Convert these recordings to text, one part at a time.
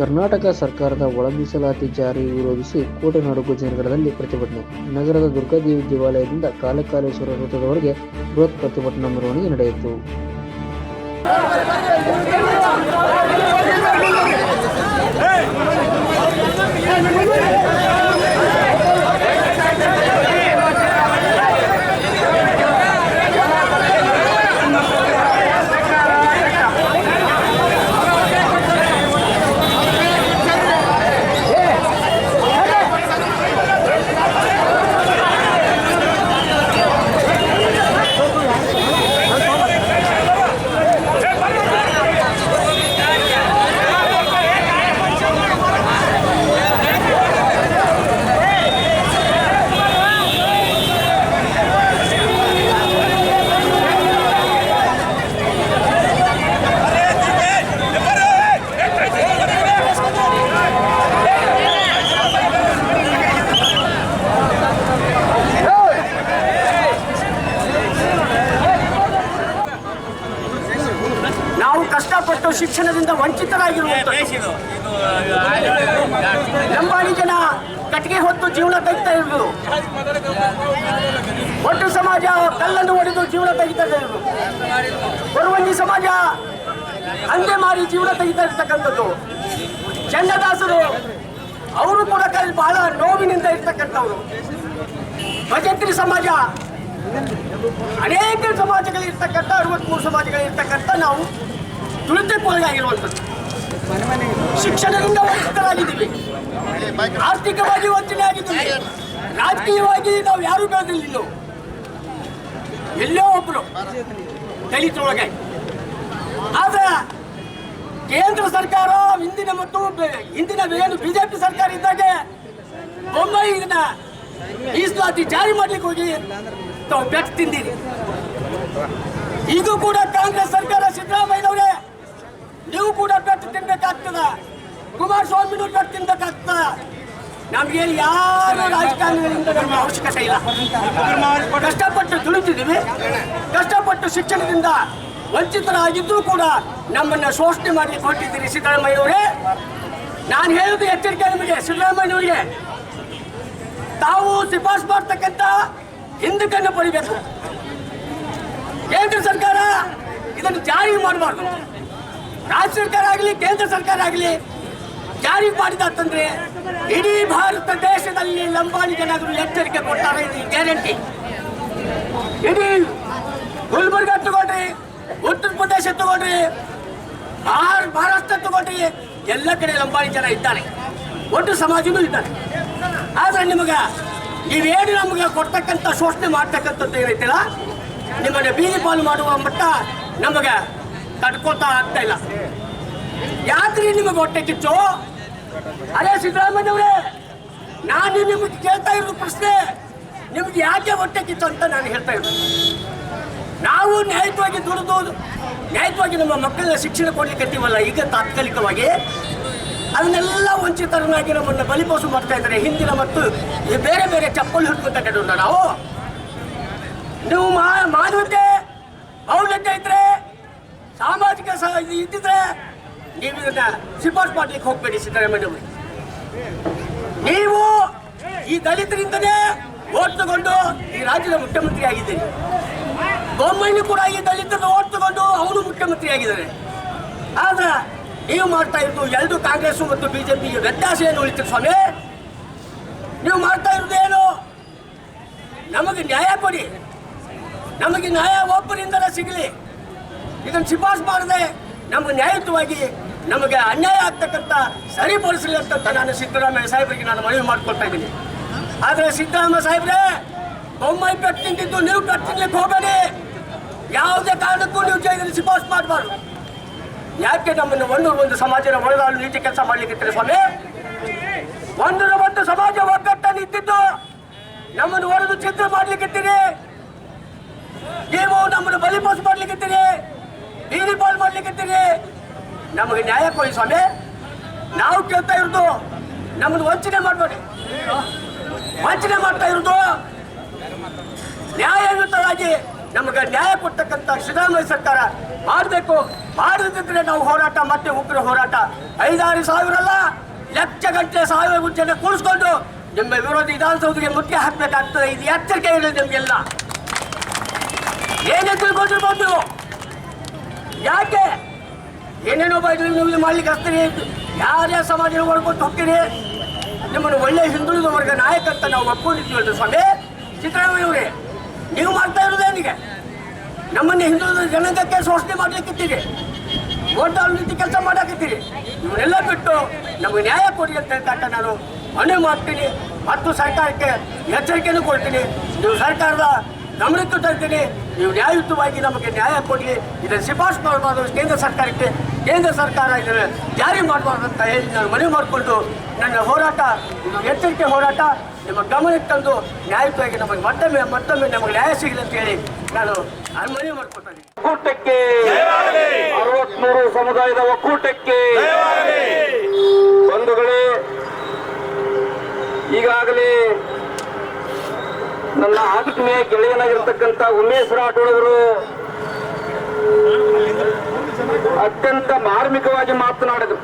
ಕರ್ನಾಟಕ ಸರ್ಕಾರದ ಒಳಮೀಸಲಾತಿ ಜಾರಿ ವಿರೋಧಿಸಿ ಕೋಟೆನಾಡು ಗುಜ್ಜನಗರದಲ್ಲಿ ಪ್ರತಿಭಟನೆ. ನಗರದ ದುರ್ಗಾದೇವಿ ದೇವಾಲಯದಿಂದ ಕಾಲಕಾಲೇಶ್ವರ ವೃತ್ತದವರೆಗೆ ಬೃಹತ್ ಪ್ರತಿಭಟನಾ ಮೆರವಣಿಗೆ ನಡೆಯಿತು ಕಷ್ಟಪಟ್ಟು ಶಿಕ್ಷಣದಿಂದ ವಂಚಿತರಾಗಿರುವಂಥದ್ದು. ಲಂಬಾಣಿ ಜನ ಕಟ್ಟಿಗೆ ಹೊತ್ತು ಜೀವನ ತೆಗಿತಾ ಇರೋದು ಒಟ್ಟು ಸಮಾಜ ಕಲ್ಲನ್ನು ಹೊಡೆದು ಜೀವನ ತೆಗಿತಾ ಇರೋದು ಬರುವಂಜಿ ಸಮಾಜ ಅಂದೆ ಮಾರಿ ಜೀವನ ತೆಗಿತಾ ಇರ್ತಕ್ಕಂಥದ್ದು. ಚನ್ನದಾಸರು ಅವರು ಕೂಡ ಕೈ ಬಹಳ ನೋವಿನಿಂದ ಇರ್ತಕ್ಕಂಥವ್ರು. ಭಜಂತ್ರಿ ಸಮಾಜ ಅನೇಕ ಸಮಾಜಗಳಿರ್ತಕ್ಕಂಥ ಅರವತ್ಮೂರು ಸಮಾಜಗಳಿರ್ತಕ್ಕಂಥ ನಾವು ತುಳಿತಕ್ಕೊಳಗಾಗಿರುವಂಥದ್ದು ಶಿಕ್ಷಣದಿಂದ ವಂಚಿತರಾಗಿದ್ದೀವಿ. ಆರ್ಥಿಕವಾಗಿ ವಂಚನೆ ಆಗಿದ್ದೀವಿ. ರಾಜಕೀಯವಾಗಿ ನಾವು ಯಾರು ಬೆಳೆದಿಲ್ಲ ಎಲ್ಲೋ ಒಬ್ರು ದಲಿತರೊಳಗೆ. ಆದ್ರೆ ಕೇಂದ್ರ ಸರ್ಕಾರ ಹಿಂದಿನ ಮತ್ತು ಹಿಂದಿನ ಏನು ಬಿಜೆಪಿ ಸರ್ಕಾರ ಇದ್ದಾಗ ಇದನ್ನ ಮೀಸಲಾತಿ ಜಾರಿ ಮಾಡ್ಲಿಕ್ಕೆ ಹೋಗಿ ತಾವು ಬೆಟ್ಟ ತಿಂದಿರಿ. ಇದು ಕೂಡ ಕಾಂಗ್ರೆಸ್ ಸರ್ಕಾರ ಸಿದ್ದರಾಮಯ್ಯನವರೇ ನೀವು ಕೂಡ ಬೆಟ್ಟು ತಿನ್ಬೇಕಾಗ್ತದ? ಕುಮಾರಸ್ವಾಮಿನೂ ಬೆಟ್ಟು ತಿನ್ಬೇಕಾಗ್ತದ? ನಮ್ಗೆ ಯಾರು ರಾಜಕಾರಣಿಗಳಿಂದ ಅವಶ್ಯಕತೆ ಇಲ್ಲ. ಕಷ್ಟಪಟ್ಟು ದುಡಿತಿದ್ದೀವಿ. ಕಷ್ಟಪಟ್ಟು ಶಿಕ್ಷಣದಿಂದ ವಂಚಿತರಾಗಿದ್ದರೂ ಕೂಡ ನಮ್ಮನ್ನ ಶೋಷಣೆ ಮಾಡಿ ಕೊಟ್ಟಿದ್ದೀರಿ ಸಿದ್ದರಾಮಯ್ಯನವರೇ ನಾನು ಹೇಳುದು ಎಚ್ಚರಿಕೆ ನಿಮಗೆ ಸಿದ್ದರಾಮಯ್ಯನವರಿಗೆ ತಾವು ಶಿಫಾರಸು ಮಾಡ್ತಕ್ಕಂಥ ಹಿಂದಕ್ಕನ್ನು ಪಡಿಬೇಕು ಕೇಂದ್ರ ಸರ್ಕಾರ ಇದನ್ನು ಜಾರಿ ಮಾಡಬಾರ್ದು. ರಾಜ್ಯ ಸರ್ಕಾರ ಆಗಲಿ, ಕೇಂದ್ರ ಸರ್ಕಾರ ಆಗಲಿ, ಜಾರಿ ಮಾಡಿದಂತಂದ್ರೆ ಇಡೀ ಭಾರತ ದೇಶದಲ್ಲಿ ಲಂಬಾಣಿ ಜನರು ಎಚ್ಚರಿಕೆ ಕೊಡ್ತಾರೆ ಇದು ಗ್ಯಾರಂಟಿ ಇಡೀ ಗುಲ್ಬರ್ಗ ತಗೊಂಡ್ರಿ ಉತ್ತರ ಪ್ರದೇಶ ತಗೊಂಡ್ರಿ ಮಹಾರಾಷ್ಟ್ರ ತಗೊಂಡ್ರಿ ಎಲ್ಲ ಕಡೆ ಲಂಬಾಣಿ ಜನ ಇದ್ದಾರೆ. ಒಟ್ಟು ಸಮಾಜನೂ ಇದ್ದಾರೆ. ಆದ್ರೆ ನಿಮಗ, ನೀವೇನು ನಮಗೆ ಕೊಡ್ತಕ್ಕಂಥ ಶೋಷಣೆ ಮಾಡ್ತಕ್ಕಂಥದ್ದು ಏನೈತಿಲ್ಲ? ನಿಮ್ಮನ್ನು ಬೀದಿ ಪಾಲು ಮಾಡುವ ಮಟ್ಟ ನಮಗೆ ತಡ್ಕೋತಾ ಆಗ್ತಾ ಇಲ್ಲ. ಯಾಕ್ರಿ ನಿಮಗೆ ಹೊಟ್ಟೆ ಕಿಚ್ಚು? ಅದೇ ಸಿದ್ದರಾಮಯ್ಯವ್ರೆ, ನಾನು ನಿಮಗೆ ಕೇಳ್ತಾ ಇರೋ ಪ್ರಶ್ನೆ, ನಿಮ್ಗೆ ಯಾಕೆ ಹೊಟ್ಟೆ ಕಿಚ್ಚು ಅಂತ ನಾನು ಹೇಳ್ತಾ ಇರೋದು. ನಾವು ನ್ಯಾಯವಾಗಿ ದುಡಿದು ನ್ಯಾಯವಾಗಿ ನಮ್ಮ ಮಕ್ಕಳನ್ನ ಶಿಕ್ಷಣ ಕೊಡ್ಲಿಕ್ಕತ್ತೀವಲ್ಲ ಈಗ ತಾತ್ಕಾಲಿಕವಾಗಿ ಅದನ್ನೆಲ್ಲ ವಂಚಿತರನ್ನಾಗಿ ನಮ್ಮನ್ನು ಬಲಿಪೋಸು ಮಾಡ್ತಾ ಇದ್ದಾರೆ. ಹಿಂದಿನ ಮತ್ತು ಬೇರೆ ಬೇರೆ ಚಪ್ಪಲಿ ಹಿಡ್ಕೊತ ನಾವು. ನೀವು ಮಾನವತೆ ಇದ್ದಿದ್ರೆ ನೀವು ಇದನ್ನ ಶಿಫಾರಸು ಮಾಡ್ಲಿಕ್ಕೆ ಹೋಗ್ಬೇಡಿ ನೀವು ಈ ದಲಿತರಿಂದಲೇ ಓಟ್ ತಗೊಂಡು ಈ ರಾಜ್ಯದ ಮುಖ್ಯಮಂತ್ರಿ ಆಗಿದ್ದೀರಿ. ಬೊಮ್ಮಣ್ಣು ಕೂಡ ಈ ದಲಿತರ ಓಟ್ ತಗೊಂಡು ಅವರು ಮುಖ್ಯಮಂತ್ರಿ ಆಗಿದ್ದಾರೆ. ಆದ್ರೆ ನೀವು ಮಾಡ್ತಾ ಇರೋದು ಎರಡು ಕಾಂಗ್ರೆಸ್ ಮತ್ತು ಬಿಜೆಪಿ ವ್ಯತ್ಯಾಸ ಏನು ಉಳಿತು ಸ್ವಾಮಿ? ನೀವು ಮಾಡ್ತಾ ಇರೋದು ಏನು? ನಮಗೆ ನ್ಯಾಯ ಕೊಡಿ. ನಮಗೆ ನ್ಯಾಯ ಒಬ್ಬರಿಂದಲೇ ಸಿಗಲಿ. ಇದನ್ನು ಶಿಫಾರಸು ಮಾಡದೆ ನಮಗೆ ನ್ಯಾಯಯುತವಾಗಿ ನಮಗೆ ಅನ್ಯಾಯ ಆಗ್ತಕ್ಕಂಥ ಸರಿಪಡಿಸಲಿ ಅಂತ ನಾನು ಸಿದ್ದರಾಮಯ್ಯ ಸಾಹೇಬರಿಗೆ ನಾನು ಮನವಿ ಮಾಡ್ಕೊಳ್ತಾ ಇದ್ದೀನಿ. ಆದರೆ ಸಿದ್ದರಾಮಯ್ಯ ಸಾಹೇಬ್ರೆ, ಬೊಮ್ಮಾಯಿ ಪೆಟ್ಟು ತಿಂದಿದ್ದು ನೀವು ಪೆಟ್ಟು ತಿನ್ಲಿಕ್ಕೆ ಹೋಗಬೇಡಿ. ಯಾವುದೇ ಕಾರಣಕ್ಕೂ ನೀವು ಜೈಲಲ್ಲಿ ಶಿಫಾರಸು ಮಾಡಬಾರ್ದು. ಯಾಕೆ ನಮ್ಮನ್ನು ಒಂದು ಒಂದು ಸಮಾಜದ ಒಳಗಾಲು ನೀತಿ ಕೆಲಸ ಮಾಡಲಿಕ್ಕೆ ಸ್ವಾಮಿ? ಒಂದರ ಒಂದು ಸಮಾಜ ಒಗ್ಗಟ್ಟನ್ನು ಇದ್ದಿದ್ದು ನಮ್ಮನ್ನು ಒಡೆದು ಚಿತ್ರ ಮಾಡ್ಲಿಕ್ಕಿದ್ದೀರಿ ನೀವು ನಮ್ಮನ್ನು ಬಲಿಪೋಸು ಮಾಡ್ಲಿಕ್ಕಿದ್ದೀರಿ ಬೀದಿ ಪಾಲ್ ಮಾಡ್ಲಿಕ್ಕಿದ್ದೀರಿ ನಮಗೆ ನ್ಯಾಯ ಕೊಡಿ ಸ್ವಾಮಿ. ನಾವು ಕೇಳ್ತಾ ಇರೋದು, ನಮ್ಮನ್ನು ವಂಚನೆ ಮಾಡಬೇಡಿ. ವಂಚನೆ ಮಾಡ್ತಾ ಇರೋದು, ನ್ಯಾಯಯುತವಾಗಿ ನಮಗೆ ನ್ಯಾಯ ಕೊಡ್ತಕ್ಕಂಥ ಸಿದ್ದರಾಮಯ್ಯ ಸರ್ಕಾರ ಮಾಡಬೇಕು. ಮಾಡದಿದ್ರೆ ನಾವು ಹೋರಾಟ, ಮತ್ತೆ ಉಗ್ರ ಹೋರಾಟ. ಐದಾರು ಸಾವಿರ ಅಲ್ಲ, ಲಕ್ಷ ಗಂಟೆ ಸಾವಿರ ಗುಂಚನೆ ಕೂರಿಸ್ಕೊಂಡು ನಿಮ್ಮ ವಿರೋಧಿ ವಿಧಾನಸೌಧಕ್ಕೆ ಮುಖ್ಯ ಹಾಕಬೇಕಾಗ್ತದೆ. ಇದು ಎಚ್ಚರಿಕೆ ಇಲ್ಲ ನಿಮಗೆಲ್ಲ. ಏನೇ ತಿಳ್ಕೊಂಡಿರ್ಬೋದು. ಯಾಕೆ? ಏನೇನೋ ಬೈದು ನೀವು ಮಾಡ್ಲಿಕ್ಕೆ ಹಚ್ತೀರಿ ಯಾರ್ಯಾರ ಸಮಾಜ ಒಳ್ಕೊಂಡು ಹೋಗ್ತೀರಿ ನಿಮ್ಮನ್ನು ಒಳ್ಳೆ ಹಿಂದುಳಿದ ವರ್ಗ ನಾಯಕ ಅಂತ ನಾವು ಒಪ್ಕೊಂಡಿದ್ದೀವಲ್ರಿ ಸ್ವಾಮಿ. ಸಿದ್ದರಾಮಯ್ಯ ಅವರೇ, ನೀವು ಮಾಡ್ತಾ ಇರೋದೇನಿಗೆ ನಮ್ಮನ್ನು ಹಿಂದುಳಿದ ಜನಾಂಗಕ್ಕೆ ಶೋಷಣೆ ಮಾಡ್ಲಿಕ್ಕಿದ್ದೀರಿ ಓಟಲ್ ನೀತಿ ಕೆಲಸ ಮಾಡಾಕಿದ್ದೀರಿ ಇವನ್ನೆಲ್ಲ ಬಿಟ್ಟು ನಮಗೆ ನ್ಯಾಯ ಕೊಡಿ ಅಂತ ಹೇಳ್ತಕ್ಕ ನಾನು ಮನವಿ ಮಾಡ್ತೀನಿ. ಮತ್ತು ಸರ್ಕಾರಕ್ಕೆ ಎಚ್ಚರಿಕೆನೂ ಕೊಡ್ತೀನಿ. ನೀವು ಸರ್ಕಾರದ ಗಮನಕ್ಕೆ ತರ್ತೀನಿ ನೀವು ನ್ಯಾಯಯುತವಾಗಿ ನಮಗೆ ನ್ಯಾಯ ಕೊಡಲಿ. ಇದನ್ನು ಶಿಫಾರಸು ಮಾಡಬಾರ್ದು. ಕೇಂದ್ರ ಸರ್ಕಾರಕ್ಕೆ ಕೇಂದ್ರ ಸರ್ಕಾರ ಇದನ್ನು ಜಾರಿ ಮಾಡಬಾರ್ದು ಅಂತ ಹೇಳಿ ನಾನು ಮನವಿ ಮಾಡಿಕೊಂಡು ನನ್ನ ಹೋರಾಟ ಇದು ಎಚ್ಚರಿಕೆ ಹೋರಾಟ. ನಿಮ್ಮ ಗಮನಕ್ಕೆ ತಂದು ನ್ಯಾಯಯುತವಾಗಿ ನಮಗೆ ಮತ್ತೊಮ್ಮೆ ಮತ್ತೊಮ್ಮೆ ನಮಗೆ ನ್ಯಾಯ ಸಿಗಲಿ ಅಂತ ಹೇಳಿ ನಾನು ನಾನು ಮನವಿ ಮಾಡ್ಕೊಳ್ತೀನಿ. ಒಕ್ಕೂಟಕ್ಕೆ ಅರವತ್ಮೂರು ಸಮುದಾಯದ ಒಕ್ಕೂಟಕ್ಕೆ ಬಂಧುಗಳೇ ಈಗಾಗಲೇ ನನ್ನ ಆತ್ಮೀಯ ಗೆಳೆಯನಾಗಿರ್ತಕ್ಕಂಥ ಉಮೇಶ್ ರಾಠೋಡವರು ಅತ್ಯಂತ ಮಾರ್ಮಿಕವಾಗಿ ಮಾತನಾಡಿದರು.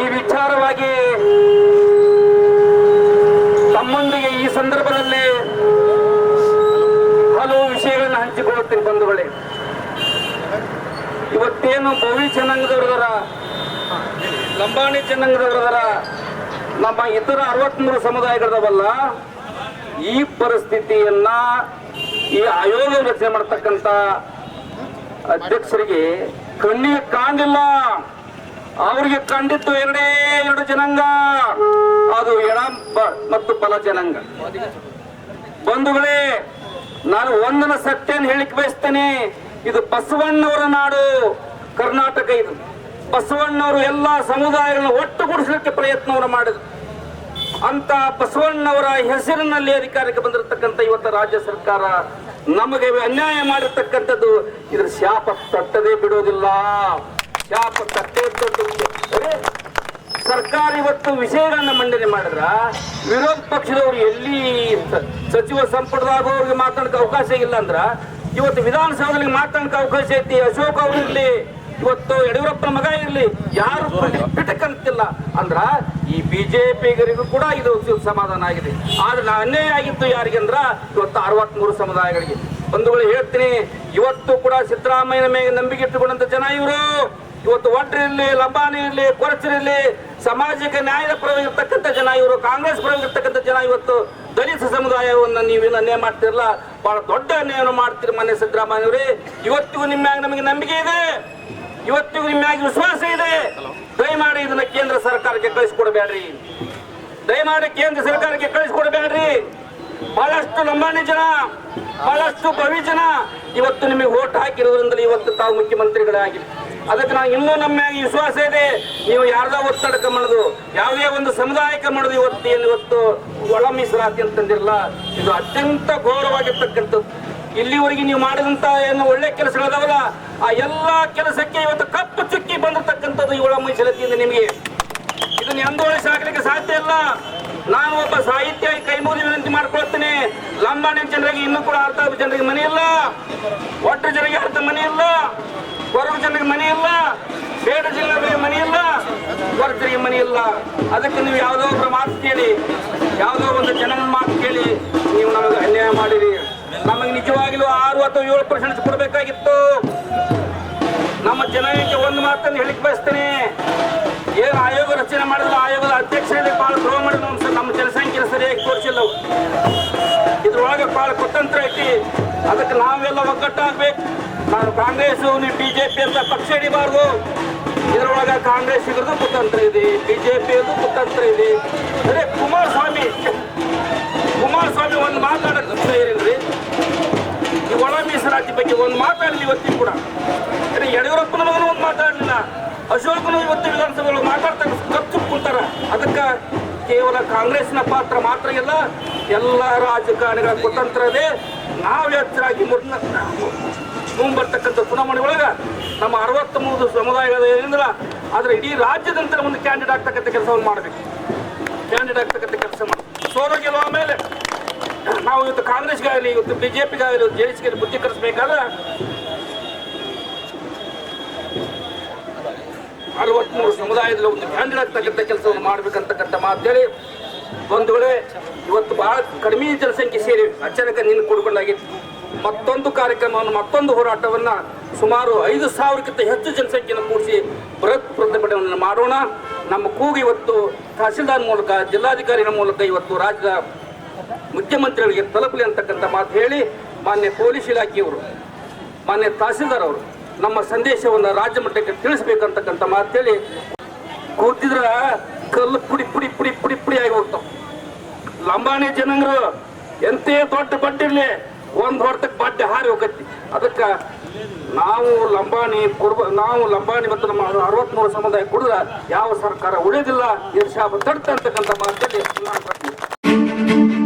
ಈ ವಿಚಾರವಾಗಿ ತಮ್ಮೊಂದಿಗೆ ಈ ಸಂದರ್ಭದಲ್ಲಿ ಹಲವು ವಿಷಯಗಳನ್ನು ಹಂಚಿಕೊಳ್ಳುತ್ತೇನೆ ಬಂಧುಗಳೇ. ಇವತ್ತೇನು ಭವಿ ಜನಾಂಗದವರದರ, ಲಂಬಾಣಿ ಜನಾಂಗದವರದರ ನಮ್ಮ ಇತರ ಅರವತ್ಮೂರು ಸಮುದಾಯಗಳದವಲ್ಲ, ಈ ಪರಿಸ್ಥಿತಿಯನ್ನ ಈ ಆಯೋಗ ರಚನೆ ಮಾಡತಕ್ಕಂತ ಅಧ್ಯಕ್ಷರಿಗೆ ಕಣ್ಣಿಗೆ ಕಾಣಿಲ್ಲ ಅವರಿಗೆ ಕಂಡಿತ್ತು ಎರಡೇ ಎರಡು ಜನಾಂಗ. ಅದು ಎಡ ಮತ್ತು ಬಲ ಜನಾಂಗ. ಬಂಧುಗಳೇ, ನಾನು ಒಂದನ ಸತ್ಯನ ಹೇಳಿಕ್ ಬಯಸ್ತೇನೆ. ಇದು ಬಸವಣ್ಣವರ ನಾಡು, ಕರ್ನಾಟಕ ಇದು. ಬಸವಣ್ಣವರು ಎಲ್ಲ ಸಮುದಾಯಗಳನ್ನ ಒಟ್ಟುಗೂಡಿಸಲಿಕ್ಕೆ ಪ್ರಯತ್ನವನ್ನು ಮಾಡಿದ್ರು. ಅಂತ ಬಸವಣ್ಣವರ ಹೆಸರಿನಲ್ಲಿ ಅಧಿಕಾರಕ್ಕೆ ಬಂದಿರತಕ್ಕಂಥ ಇವತ್ತು ರಾಜ್ಯ ಸರ್ಕಾರ ನಮಗೆ ಅನ್ಯಾಯ ಮಾಡಿರ್ತಕ್ಕಂಥದ್ದು ಇದ್ರ ಶಾಪ ತಟ್ಟದೇ ಬಿಡೋದಿಲ್ಲ. ಶಾಪ ತಟ್ಟೇ ಸರ್ಕಾರ ಇವತ್ತು ವಿಷಯಗಳನ್ನ ಮಂಡನೆ ಮಾಡಿದ್ರ ವಿರೋಧ ಪಕ್ಷದವರು ಎಲ್ಲಿ ಸಚಿವ ಸಂಪುಟದಾಗ ಅವ್ರಿಗೆ ಮಾತಾಡಕ್ಕೆ ಅವಕಾಶ ಇಲ್ಲ ಅಂದ್ರ ಇವತ್ತು ವಿಧಾನಸೌಧದಲ್ಲಿ ಮಾತಾಡಕ್ಕೆ ಅವಕಾಶ ಐತಿ, ಅಶೋಕ್ ಅವರಿರ್ಲಿ ಇವತ್ತು ಯಡಿಯೂರಪ್ಪನ ಮಗ ಇರ್ಲಿ. ಯಾರು ಬಿಟ್ಟಕ್ಕಂತಿಲ್ಲ ಅಂದ್ರ ಈ ಬಿಜೆಪಿಗರಿಗೂ ಕೂಡ ಇದು ಸಮಾಧಾನ ಆಗಿದೆ. ಆದ್ರೆ ನಾ ಅನ್ಯಾಯ ಆಗಿತ್ತು ಯಾರಿಗೆ ಅಂದ್ರ ಇವತ್ತು ಅರವತ್ಮೂರು ಸಮುದಾಯಗಳಿಗೆ. ಬಂಧುಗಳು ಹೇಳ್ತೀನಿ ಇವತ್ತು ಕೂಡ ಸಿದ್ದರಾಮಯ್ಯನ ಮೇಲೆ ನಂಬಿಕೆ ಇಟ್ಟುಕೊಂಡಂತ ಜನ ಇವರು. ಇವತ್ತು ಒಡ್ರಿರ್ಲಿ ಲಂಬಾಣಿ ಇರ್ಲಿ ಕೊರಚರಿರ್ಲಿ ಸಾಮಾಜಿಕ ನ್ಯಾಯದ ಪರ ಇರ್ತಕ್ಕಂಥ ಜನ ಇವರು ಕಾಂಗ್ರೆಸ್ ಪರ ಇರ್ತಕ್ಕಂಥ ಜನ ಇವತ್ತು ದಲಿತ ಸಮುದಾಯವನ್ನ ನೀವು ಅನ್ಯಾಯ ಮಾಡ್ತಿರಲ್ಲ. ಬಹಳ ದೊಡ್ಡ ಅನ್ಯಾಯವನ್ನು ಮಾಡ್ತೀರಿ ಮನೆ ಸಿದ್ದರಾಮಯ್ಯವರೇ ಇವತ್ತಿಗೂ ನಿಮ್ಮ ನಮಗೆ ನಂಬಿಕೆ ಇದೆ. ಇವತ್ತಿಗೂ ನಿಮ್ಮ ವಿಶ್ವಾಸ ಇದೆ? ದಯಮಾಡಿ ಇದನ್ನ ಕೇಂದ್ರ ಸರ್ಕಾರಕ್ಕೆ ಕಳಿಸ್ಕೊಡ್ಬೇಡ್ರಿ. ದಯಮಾಡಿ ಕೇಂದ್ರ ಸರ್ಕಾರಕ್ಕೆ ಕಳಿಸ್ಕೊಡ್ಬೇಡ್ರಿ. ಬಹಳಷ್ಟು ಲಂಬಾಣಿ ಜನ, ಬಹಳಷ್ಟು ಭವಿ ಜನ ಇವತ್ತು ನಿಮಗೆ ಓಟ್ ಹಾಕಿರೋದ್ರಿಂದಲೇ ಇವತ್ತು ತಾವು ಮುಖ್ಯಮಂತ್ರಿಗಳಾಗಿ ಅದಕ್ಕೆ ನಾವು ಇನ್ನೂ ನಮ್ಮ ವಿಶ್ವಾಸ ಇದೆ. ನೀವು ಯಾರ್ದೋ ಒತ್ತಡಕ್ಕೆ ಮಾಡೋದು ಯಾವುದೇ ಒಂದು ಸಮುದಾಯಕ್ಕೆ ಮಾಡೋದು ಇವತ್ತು ಏನು ಇವತ್ತು ಒಳ ಮೀಸಲಾತಿ ಅಂತಂದಿರಲ್ಲ, ಇದು ಅತ್ಯಂತ ಗೌರವಾಗಿರ್ತಕ್ಕಂಥದ್ದು ಇಲ್ಲಿವರೆಗೆ ನೀವು ಮಾಡಿದಂತ ಏನು ಒಳ್ಳೆ ಕೆಲಸಗಳದಾವಲ್ಲ ಆ ಎಲ್ಲಾ ಕೆಲಸಕ್ಕೆ ಇವತ್ತು ಕಪ್ಪು ಚುಕ್ಕಿ ಬಂದಿರತಕ್ಕಂಥದ್ದು ಇವಳ ಮೀಸಲಾತಿಯಿಂದ ನಿಮಗೆ. ಇದನ್ನ ಎಂದೂ ಸಾಕಲಿಕ್ಕೆ ಸಾಧ್ಯ ಇಲ್ಲ. ನಾನು ಒಬ್ಬ ಸಾಹಿತ್ಯ, ಕೈ ವಿನಂತಿ ಮಾಡ್ಕೊಳ್ತೇನೆ. ಲಂಬಾಣಿ ಜನರಿಗೆ ಇನ್ನೂ ಕೂಡ ಅರ್ಥ ಜನರಿಗೆ ಮನೆ ಇಲ್ಲ. ಒಟ್ಟು ಜನರಿಗೆ ಅರ್ಥ ಮನೆ ಇಲ್ಲ. ಕೊರಗು ಜನರಿಗೆ ಮನೆ ಇಲ್ಲ. ಬೇಡ ಜನರಿಗೆ ಮನೆ ಇಲ್ಲ. ಕೊರತರಿಗೆ ಮನೆ ಇಲ್ಲ. ಅದಕ್ಕೆ ನೀವು ಯಾವುದೋ ಒಬ್ಬರ ಮಾತು ಕೇಳಿ, ಯಾವುದೋ ಒಂದು ಜನನ ಮಾತು ಕೇಳಿ ನೀವು ನಮಗೆ ಅನ್ಯಾಯ ಮಾಡಿರಿ. ನಮಗೆ ನಿಜವಾಗಲೂ ಆರು ಅಥವಾ ಏಳು ಪರ್ಸೆಂಟ್ ಕೊಡಬೇಕಾಗಿತ್ತು. ನಮ್ಮ ಜನಾಂಗಕ್ಕೆ ಒಂದು ಮಾತನ್ನು ಹೇಳಿಕ್ ಬಯಸ್ತೇನೆ. ಏನು ಆಯೋಗ ರಚನೆ ಮಾಡಿದ್ರು, ಆಯೋಗದ ಅಧ್ಯಕ್ಷರಲ್ಲಿ ಬಹಳ ದ್ರೋಹ ಮಾಡಿದ್ರು ನಮ್ಮ ಜನಸಂಖ್ಯೆ ಸರಿಯಾಗಿ ತೋರಿಸಿಲ್ಲ. ಇದ್ರೊಳಗೆ ಬಹಳ ಕುತಂತ್ರ ಐತಿ. ಅದಕ್ಕೆ ನಾವೆಲ್ಲ ಒಗ್ಗಟ್ಟಾಗಬೇಕು. ನಾನು ಕಾಂಗ್ರೆಸ್ ನೀವು ಬಿಜೆಪಿ ಅಂತ ಪಕ್ಷ ಹಿಡಿಬಾರ್ದು. ಇದ್ರೊಳಗೆ ಕಾಂಗ್ರೆಸ್ ಕುತಂತ್ರ ಇದೆ ಬಿಜೆಪಿ ಕುತಂತ್ರ ಇದೆ. ಅದೇ ಕುಮಾರಸ್ವಾಮಿ. ಕುಮಾರಸ್ವಾಮಿ ಒಂದು ಮಾತಾಡಕ್ಕೆ ಏನಿಲ್ರಿ ಈ ಒಳ ಮೀಸಲಾತಿ ಬಗ್ಗೆ ಒಂದು ಮಾತಾಡಲಿ ಇವತ್ತಿಗೂ ಕೂಡ. ಅಂದರೆ ಯಡಿಯೂರಪ್ಪನ ಮಗನು ಒಂದು ಮಾತಾಡಲಿಲ್ಲ ಅಶೋಕನು ಇವತ್ತು ವಿಧಾನಸಭೆಗಳು ಮಾತಾಡ್ತಕ್ಕ ಕಚ್ಚು ಕುಂತಾರ. ಅದಕ್ಕೆ ಕೇವಲ ಕಾಂಗ್ರೆಸ್ನ ಪಾತ್ರ ಮಾತ್ರ ಇಲ್ಲ, ಎಲ್ಲ ರಾಜಕಾರಣಿಗಳ ಕುತಂತ್ರದೇ ನಾವು ಎಚ್ಚರಾಗಿ ಮುನ್ನ ಮುಂಬರ್ತಕ್ಕಂಥ ಚುನಾವಣೆ ಒಳಗೆ ನಮ್ಮ ಅರವತ್ತ್ ಮೂರು ಸಮುದಾಯಗಳ ಏನಿಲ್ಲ, ಆದ್ರೆ ಇಡೀ ರಾಜ್ಯದಂತ ಒಂದು ಕ್ಯಾಂಡಿಡೇಟ್ ಆಗ್ತಕ್ಕಂಥ ಕೆಲಸವನ್ನು ಮಾಡಬೇಕು. ಕ್ಯಾಂಡಿಡೇಟ್ ಆಗ್ತಕ್ಕಂಥ ಕೆಲಸ ಮಾಡಿ ಸೋಲು ಆಮೇಲೆ ಮೇಲೆ ನಾವು ಇವತ್ತು ಕಾಂಗ್ರೆಸ್ಗಾಗಲಿ, ಇವತ್ತು ಬಿಜೆಪಿಗಾಗಲಿ ಜೆ ಡಿ ಸಿಗೆ ಬುದ್ಧಿ ಕಲಿಸ್ಬೇಕಾದ್ರೆ ಅರವತ್ಮೂರು ಸಮುದಾಯದಲ್ಲಿ ಒಂದು ಕ್ಯಾಂಡಿಡೇಟ್ ಆಗ್ತಕ್ಕಂಥ ಕೆಲಸವನ್ನು ಮಾಡ್ಬೇಕಂತಕ್ಕಂಥ ಮಾತೇಳಿ ಒಂದು ವೇಳೆ ಇವತ್ತು ಬಹಳ ಕಡಿಮೆ ಜನಸಂಖ್ಯೆ ಸೇರಿ ಅಚಾನಕ ನಿನ್ನ ಕೂಡಿಕೊಂಡಾಗಿತ್ತು ಮತ್ತೊಂದು ಕಾರ್ಯಕ್ರಮವನ್ನು, ಮತ್ತೊಂದು ಹೋರಾಟವನ್ನ ಸುಮಾರು ಐದು ಸಾವಿರಕ್ಕಿಂತ ಹೆಚ್ಚು ಜನಸಂಖ್ಯೆಯನ್ನು ಕೂಡಿಸಿ ಬೃಹತ್ ಪ್ರತಿಭಟನೆಯನ್ನು ಮಾಡೋಣ. ನಮ್ಮ ಕೂಗು ಇವತ್ತು ತಹಸೀಲ್ದಾರ್ ಮೂಲಕ, ಜಿಲ್ಲಾಧಿಕಾರಿಗಳ ಮೂಲಕ ಇವತ್ತು ರಾಜ್ಯದ ಮುಖ್ಯಮಂತ್ರಿಗಳಿಗೆ ತಲುಪಲಿ ಅಂತಕ್ಕಂಥ ಮಾತು ಹೇಳಿ ಮಾನ್ಯ ಪೊಲೀಸ್ ಇಲಾಖೆಯವರು, ಮಾನ್ಯ ತಹಸೀಲ್ದಾರ್ ಅವರು ನಮ್ಮ ಸಂದೇಶವನ್ನು ರಾಜ್ಯ ಮಟ್ಟಕ್ಕೆ ತಿಳಿಸ್ಬೇಕಂತಕ್ಕಂಥ ಮಾತು ಹೇಳಿ ಕೂತಿದ್ರ ಕಲ್ಲು ಪುಡಿ ಪುಡಿ ಪುಡಿ ಪುಡಿ ಲಂಬಾಣಿ ಜನಂಗರು ಎಂತೇ ದೊಡ್ಡ ಬಡ್ಡಿರ್ಲಿ, ಒಂದ್ ಹೊರತಕ್ಕೆ ಬಡ್ಡಿ ಹಾರಿ ಹೋಗತ್ತಿ ಅದಕ್ಕ ನಾವು ಲಂಬಾಣಿ ಕೊಡ್ಬ ನಾವು ಲಂಬಾಣಿ ಮತ್ತು ನಮ್ಮ ಅರವತ್ಮೂರು ಸಮುದಾಯ ಕೂಡ ಯಾವ ಸರ್ಕಾರ ಉಳಿದಿಲ್ಲ ಶಾಪ ತಡ್ತಂತಕ್ಕಂಥ ಮಾತಲ್ಲಿ ನಾನು